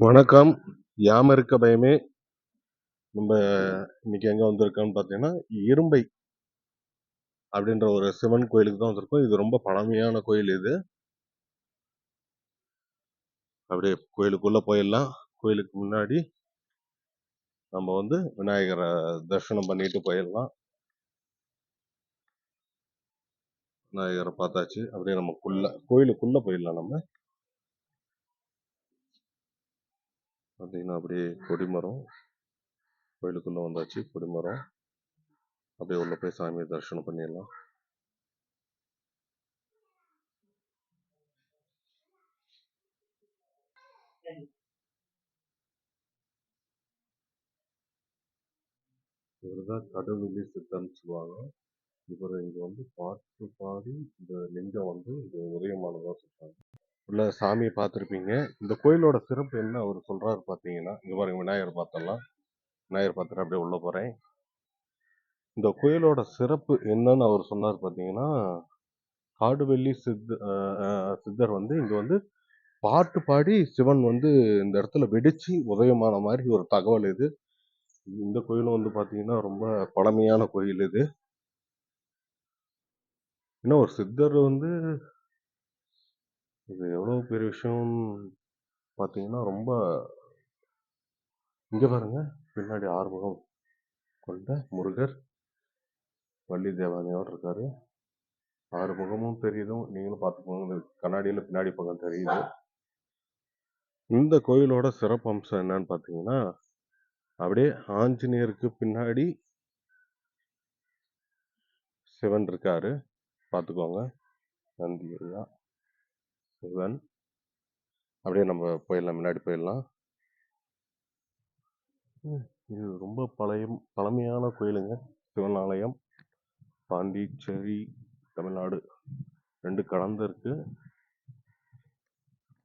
வணக்கம். யாம இருக்க பயமே. நம்ம இன்னைக்கு எங்க வந்திருக்கோம்னு பார்த்தீங்கன்னா, இரும்பை அப்படின்ற ஒரு சிவன் கோயிலுக்கு தான் வந்திருக்கோம். இது ரொம்ப பழமையான கோயில் இது. அப்படியே கோயிலுக்குள்ள போயிடலாம். கோயிலுக்கு முன்னாடி நம்ம வந்து விநாயகரை தரிசனம் பண்ணிட்டு போயிடலாம். விநாயகரை பார்த்தாச்சு. அப்படியே நமக்குள்ள கோயிலுக்குள்ள போயிடலாம் நம்ம. பார்த்தீங்கன்னா, அப்படியே கொடிமரம். கோயிலுக்குள்ளே வந்தாச்சு. கொடிமரம். அப்படியே உள்ள போய் சாமியை தரிசனம் பண்ணிடலாம். இவர்தான் தான் சித்தம்னு சொல்லுவாங்க. இவர் இங்க வந்து பாட்டு பாடி இந்த லிங்கம் வந்து இங்க உதயமானதா சொல்றாங்க. உள்ள சாமியை பார்த்துருப்பீங்க இந்த கோயிலோட சிறப்பு என்ன அவர் சொல்கிறாரு பார்த்தீங்கன்னா, இங்கே பாருங்க விநாயகர் பார்த்தலாம் விநாயகர் பார்த்துட்டு அப்படியே உள்ள போகிறேன் இந்த கோயிலோட சிறப்பு என்னன்னு அவர் சொன்னார் பார்த்தீங்கன்னா, காடுவெள்ளி சித்த சித்தர் வந்து இங்கே வந்து பாட்டு பாடி சிவன் வந்து இந்த இடத்துல வெடிச்சு உதயமான மாதிரி ஒரு தகவல் இது. இந்த கோயிலும் வந்து பார்த்தீங்கன்னா, ரொம்ப பழமையான கோயில் இது. இன்னும் ஒரு சித்தர் வந்து இது எவ்வளோ பெரிய விஷயம் பார்த்தீங்கன்னா, ரொம்ப இங்கே பாருங்க. பின்னாடி ஆறுமுகம் கொண்ட முருகர். வள்ளி தேவானையோட இருக்காரு. ஆறு முகமும் நீங்களும் பார்த்துக்கோங்க. கண்ணாடியில் பின்னாடி பக்கம் தெரியுது. இந்த கோயிலோட சிறப்பம்சம் என்னன்னு பார்த்தீங்கன்னா, அப்படியே ஆஞ்சநேயருக்கு பின்னாடி சிவன் இருக்காரு. பார்த்துக்கோங்க. நன்றி ஐயா, சிவன். அப்படியே நம்ம போயிடலாம். முன்னாடி போயிடலாம். இது ரொம்ப பழைய பழமையான கோயிலுங்க. சிவன் ஆலயம். பாண்டிச்சேரி, தமிழ்நாடு ரெண்டு கலந்து இருக்கு.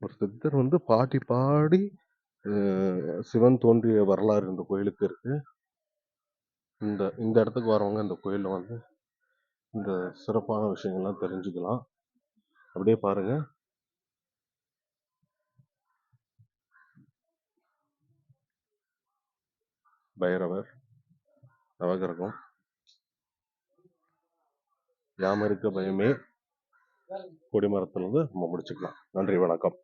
ஒரு சித்தர் வந்து பாட்டி பாடி சிவன் தோன்றிய வரலாறு இந்த கோயிலுக்கு இருக்கு. இந்த இந்த இடத்துக்கு வரவங்க இந்த கோயிலில் வந்து இந்த சிறப்பான விஷயங்கள்லாம் தெரிஞ்சுக்கலாம். அப்படியே பாருங்கள் பைரவர், நவகிரகம். யாம் இருக்க பயமே. கொடிமரத்திலிருந்து நம்ம முடிச்சுக்கலாம். நன்றி, வணக்கம்.